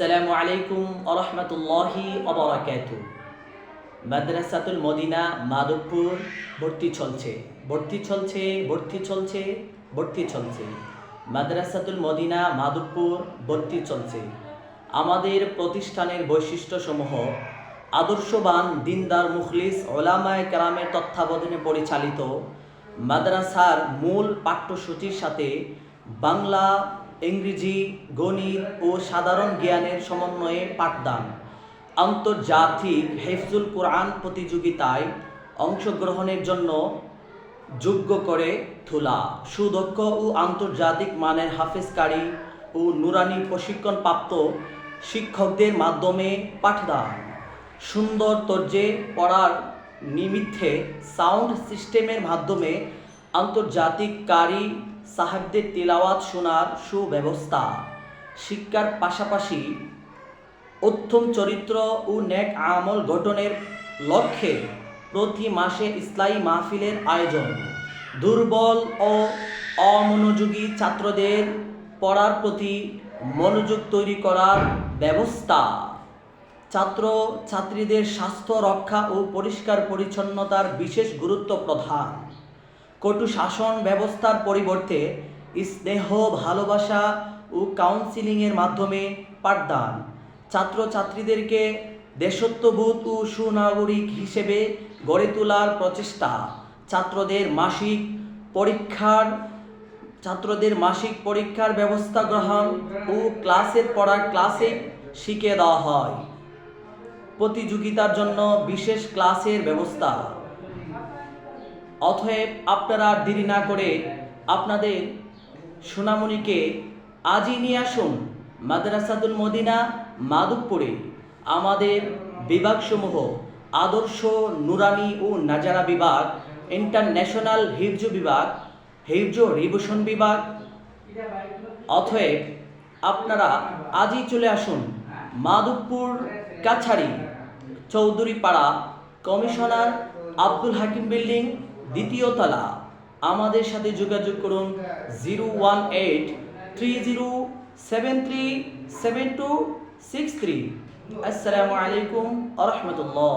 আসসালামু আলাইকুম আরহামতুল্লাহি অবরাকাতু মাদ্রাসাতুল মদিনা, মাধবপুর, ভর্তি চলছে। ভর্তি চলছে ভর্তি চলছে ভর্তি চলছে। মাদ্রাসাতুল মদিনা, মাধবপুর, ভর্তি চলছে। আমাদের প্রতিষ্ঠানের বৈশিষ্ট্যসমূহ আদর্শবান, দিনদার মুখলিস, ওলামায় কেরামের তত্ত্বাবধানে পরিচালিত মাদ্রাসার মূল পাঠ্যসূচির সাথে বাংলা ইংরেজি, গণিত ও সাধারণ জ্ঞানের সমন্বয়ে পাঠদান। আন্তর্জাতিক হেফজুল কোরআন প্রতিযোগিতায় অংশগ্রহণের জন্য যোগ্য করে তোলা। সুদক্ষ ও আন্তর্জাতিক মানের হাফেজকারী ও নুরানি প্রশিক্ষণপ্রাপ্ত শিক্ষকদের মাধ্যমে পাঠদান। সুন্দর তর্জে পড়ার নিমিত্তে সাউন্ড সিস্টেমের মাধ্যমে আন্তর্জাতিক কারি সাহেবদের তেলাওয়াত শোনার সুব্যবস্থা। শিক্ষার পাশাপাশি উত্তম চরিত্র ও নেক আমল গঠনের লক্ষ্যে প্রতি মাসে ইসলামী মাহফিলের আয়োজন। দুর্বল ও অমনোযোগী ছাত্রদের পড়ার প্রতি মনোযোগ তৈরি করার ব্যবস্থা। ছাত্র, ছাত্রীদের স্বাস্থ্য রক্ষা ও পরিষ্কার পরিচ্ছন্নতার বিশেষ গুরুত্ব প্রধান। কটু শাসন ব্যবস্থার পরিবর্তে স্নেহ, ভালোবাসা ও কাউন্সিলিংয়ের মাধ্যমে পাঠদান। ছাত্রছাত্রীদেরকে দেশত্ববোধ ও সুনাগরিক হিসেবে গড়ে তোলার প্রচেষ্টা। ছাত্রদের মাসিক পরীক্ষার, ছাত্রদের মাসিক পরীক্ষার ব্যবস্থা গ্রহণ ও ক্লাসের পড়ার ক্লাসে শিখিয়ে দেওয়া হয়। প্রতিযোগিতার জন্য বিশেষ ক্লাসের ব্যবস্থা। অতএব আপনারা দেরি না করে আপনাদের সোনামণিকে আজই নিয়ে আসুন মাদ্রাসাতুল মদিনা, মাধবপুরে। আমাদের বিভাগসমূহ আদর্শ নুরানি ও নাজারা বিভাগ, ইন্টারন্যাশনাল হিফজ বিভাগ, হিফজ রিভিশন বিভাগ। অতএব আপনারা আজই চলে আসুন মাধবপুর কাছাড়ি চৌধুরীপাড়া, কমিশনার আব্দুল হাকিম বিল্ডিং দ্বিতীয় তলা। আমাদের সাথে যোগাযোগ করুন zero one eight three zero seven three seven two six three আসসালামু আলাইকুম আ রহমতুল্লাহ